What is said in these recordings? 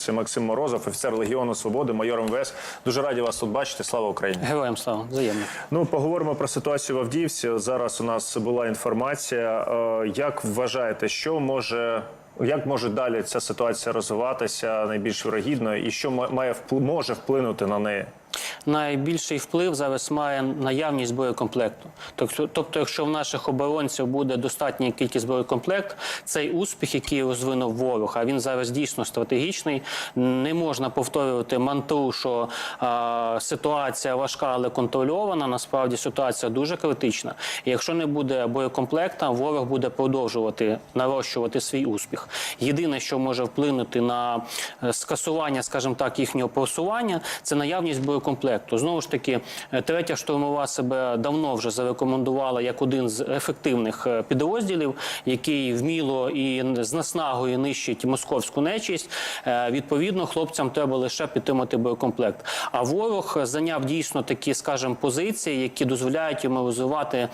Це Максим Морозов, офіцер Легіону Свободи, майор МВС. Дуже раді вас тут бачити. Слава Україні! Героям слава взаємно. Ну поговоримо про ситуацію в Авдіївці. Зараз у нас була інформація. Е, Як вважаєте, що може? Як може далі ця ситуація розвиватися найбільш вирогідно, і що ма- має може вплинути на неї? Найбільший вплив зараз має наявність боєкомплекту. Тобто, тобто, якщо в наших оборонців буде достатня кількість боєкомплекту, цей успіх, який розвинув ворог, а він зараз дійсно стратегічний, не можна повторювати мантру, що а, ситуація важка, але контрольована. Насправді ситуація дуже критична. І якщо не буде боєкомплекта, ворог буде продовжувати нарощувати свій успіх. Єдине, що може вплинути на е, скасування, скажімо так, їхнього просування, це наявність боєкомплекту. Знову ж таки, е, третя штурмова себе давно вже зарекомендувала як один з ефективних е, підрозділів, який вміло і з наснагою нищить московську нечисть. Е, Відповідно, хлопцям треба лише підтримати боєкомплект. А ворог зайняв дійсно такі, скажімо, позиції, які дозволяють йому розвивати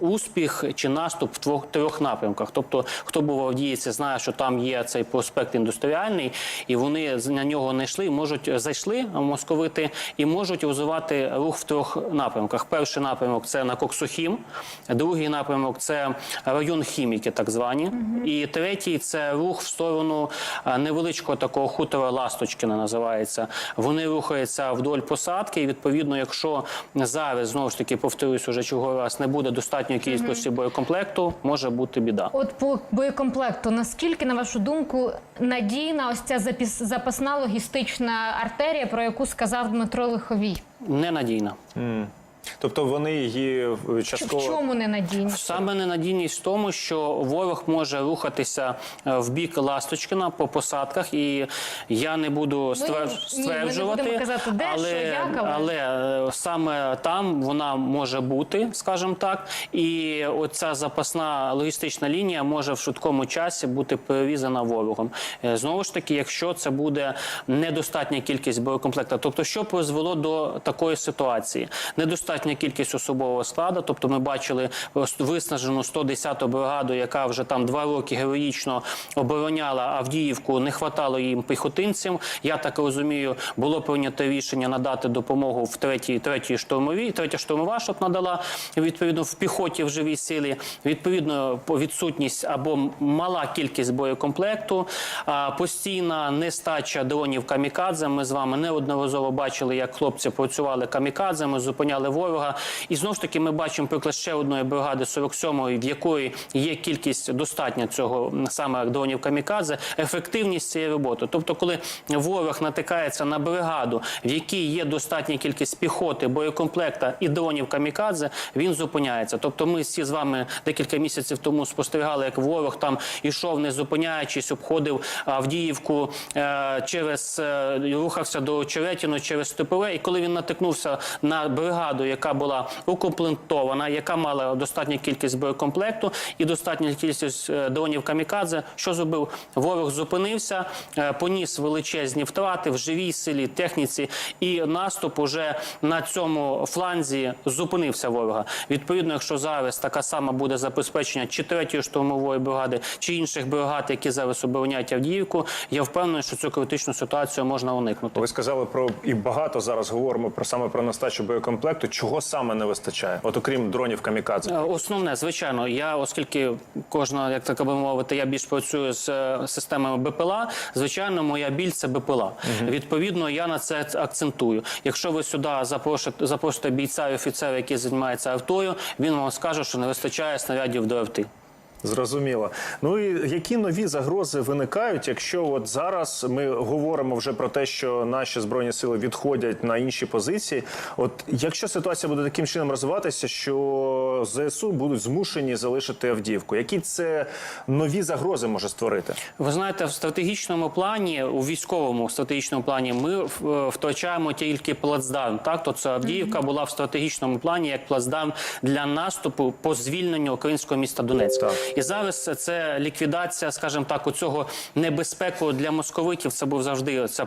успіх чи наступ в трьох напрямках. Тобто, хто був в Авдіївці, знає, що там є цей проспект індустріальний, і вони на нього не йшли, можуть зайшли московити можуть розвивати рух в трьох напрямках. Перший напрямок це на Коксохім, другий напрямок це район хіміки, так звані, і третій це рух в сторону невеличкого такого хутора Ласточкіна називається. Вони рухаються вдоль посадки. І відповідно, якщо зараз знову ж таки повторюсь уже чого раз не буде достатньої кількості боєкомплекту, може бути біда. От по боєкомплекту, наскільки, на вашу думку, надійна ось ця запіс- запасна логістична артерія, про яку сказав Дмитро Лиховій? Ненадійна. Тобто вони її е, В частково чому ненадійна? Саме ненадійність в тому, що ворог може рухатися е, в бік Ласточкина по посадках, і я не буду ствердж- ні, ми не стверджувати, будемо казати, де, але, що, як, але- але е, саме там вона може бути, скажімо так, і оця запасна логістична лінія може в швидкому часі бути перерізана ворогом. Е, Знову ж таки, якщо це буде недостатня кількість боєкомплекта, тобто що призвело до такої ситуації? Недостатня кількість особового складу, тобто ми бачили виснажену 110-ту бригаду, яка вже там два роки героїчно обороняла Авдіївку. Не хватало їм піхотинцям. Я так розумію, було прийнято рішення надати допомогу в третій, третій штурмовій. Третя штурмова, щоб надала відповідно в піхоті в живій силі. Відповідно, по- відсутність або мала кількість боєкомплекту, постійна нестача дронів камікадзе. Ми з вами неодноразово бачили, як хлопці працювали камікадзами, зупиняли ворога. І знову ж таки, ми бачимо приклад ще одної бригади 47-ї, в якої є кількість достатня цього саме дронів камікадзе, ефективність цієї роботи. Тобто, коли ворог натикається на бригаду, в якій є достатня кількість піхоти, боєкомплекта і дронів камікадзе, він зупиняється. Тобто, ми всі з вами декілька місяців тому спостерігали, як ворог там ішов, не зупиняючись, обходив Авдіївку е, через е, рухався до Очеретіну через Степове. І коли він натикнувся на бригаду, яка була укомплектована, яка мала достатню кількість боєкомплекту і достатню кількість е, дронів камікадзе, що зробив? Ворог зупинився, е, поніс величезні втрати в живій силі, техніці, і наступ уже на цьому фланзі зупинився ворога. Відповідно, якщо зараз така сама буде забезпечення чи третьої штурмової бригади, чи інших бригад, які зараз обороняють Авдіївку, я впевнений, що цю критичну ситуацію можна уникнути. ви сказали про і багато зараз говоримо про саме про нестачу боєкомплекту. Чого саме не вистачає? От окрім дронів камікадзе. Е, Основне, звичайно, я, оскільки кожна, як так би мовити, я більш працюю з е, системами БПЛА, звичайно, моя біль це БПЛА. Відповідно, я на це акцентую. Якщо ви сюди запросите, запросите бійця і офіцера, який займається автою, він вам скаже, що не вистачає снарядів до авти. Зрозуміло. Ну і які нові загрози виникають, якщо от зараз ми говоримо вже про те, що наші збройні сили відходять на інші позиції? От якщо ситуація буде таким чином розвиватися, що ЗСУ будуть змушені залишити Авдіївку, які це нові загрози може створити? Ви знаєте, в стратегічному плані, у військовому стратегічному плані, ми е, втрачаємо тільки плацдарм. Так, то це Авдіївка була в стратегічному плані як плацдарм для наступу по звільненню українського міста Донецька. Так. І зараз це ліквідація, скажімо так, у цього небезпеку для московитів. Це був завжди це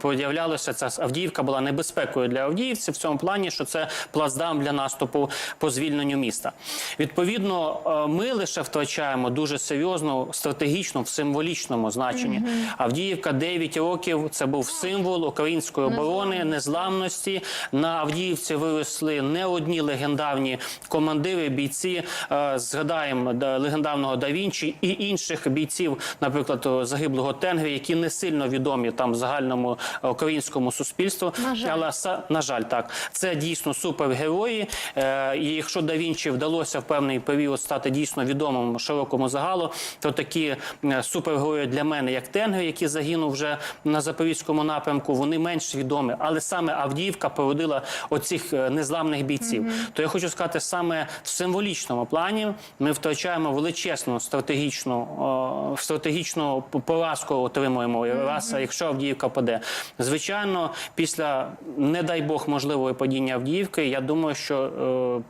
проявлялося. Ця Авдіївка була небезпекою для авдіївців в цьому плані, що це плацдарм для наступу по звільненню міста. Відповідно, е, ми лише втрачаємо дуже серйозно стратегічно в символічному значенні. Авдіївка 9 років. Це був символ української оборони, незламності. На Авдіївці виросли не одні легендарні командири, бійці. Е, Згадаємо да, легендарного да Вінчі і інших бійців, наприклад, загиблого Тенгрі, які не сильно відомі там загальному е, українському суспільству. На жаль. Але са- на жаль, так це дійсно супергерої. Е, І якщо да Вінчі вдалося в певний період стати дійсно відомим широкому загалу, то такі е, супергерої для мене, як Тенгри, який загинув вже на запорізькому напрямку, вони менш відомі. Але саме Авдіївка породила оцих е, незламних бійців. То я хочу сказати, саме в символічному плані ми втрачаємо величезну стратегічну о, стратегічну поразку отримуємо раз, якщо Авдіївка паде. Звичайно, після не дай Бог можливого падіння Авдіївки, я думаю, що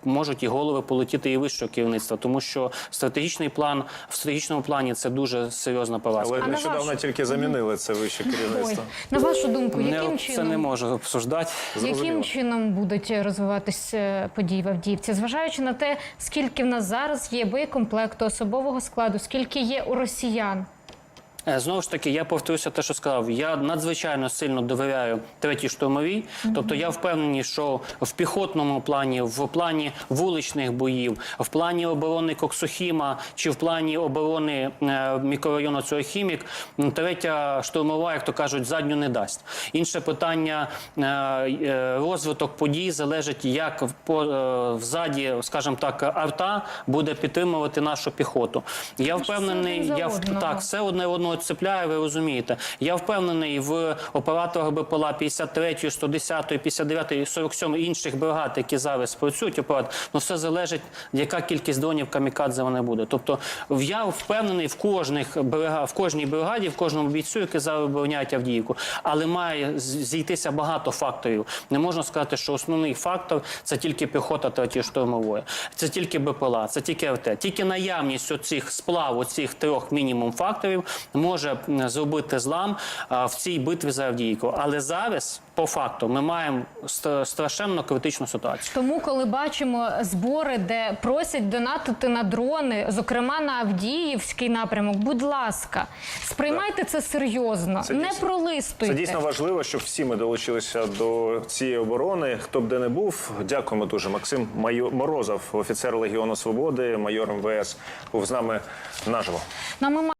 е, можуть і голови полетіти і вищого керівництва, тому що стратегічний план в стратегічному плані це дуже серйозна поразка. Але нещодавно ваш- тільки замінили це вище Ой, керівництво. на вашу думку, яким Не, чином це не можу обсуждати. Зрозуміло. Яким чином будуть розвиватися події в Авдіївці, зважаючи на те, скільки в нас зараз є боєкомплекту, особового складу, скільки є у росіян? Е, Знову ж таки, я повторюся те, що сказав. Я надзвичайно сильно довіряю третій штурмовій. Тобто я впевнений, що в піхотному плані, в плані вуличних боїв, в плані оборони Коксухіма чи в плані оборони е, мікрорайону цього хімік, третя штурмова, як то кажуть, задню не дасть. Інше питання е, розвиток подій залежить, як в взаді, скажімо так, арта буде підтримувати нашу піхоту. Я впевнений, я так. Все одне одного цепляє, ви розумієте. Я впевнений в операторах БПЛА 53, 110, 59, 47 і інших бригад, які зараз працюють оператор. Ну все залежить, яка кількість дронів камікадзе вони буде. Тобто я впевнений в кожних брига, в кожній бригаді, в кожному бійцю, який зараз обороняють Авдіївку. Але має зійтися багато факторів. Не можна сказати, що основний фактор це тільки піхота третьої штурмової, це тільки БПЛА, це тільки РТ. Тільки наявність оцих сплав, оцих трьох мінімум факторів може зробити злам в цій битві за Авдіївку. Але зараз, по факту, ми маємо страшенно критичну ситуацію. Тому, коли бачимо збори, де просять донатити на дрони, зокрема на Авдіївський напрямок, будь ласка, сприймайте це серйозно, Це не дійсно- пролистуйте. Це дійсно важливо, щоб всі ми долучилися до цієї оборони. Хто б де не був, дякуємо дуже. Максим Морозов, офіцер Легіону Свободи, майор МВС, був з нами наживо. Ну,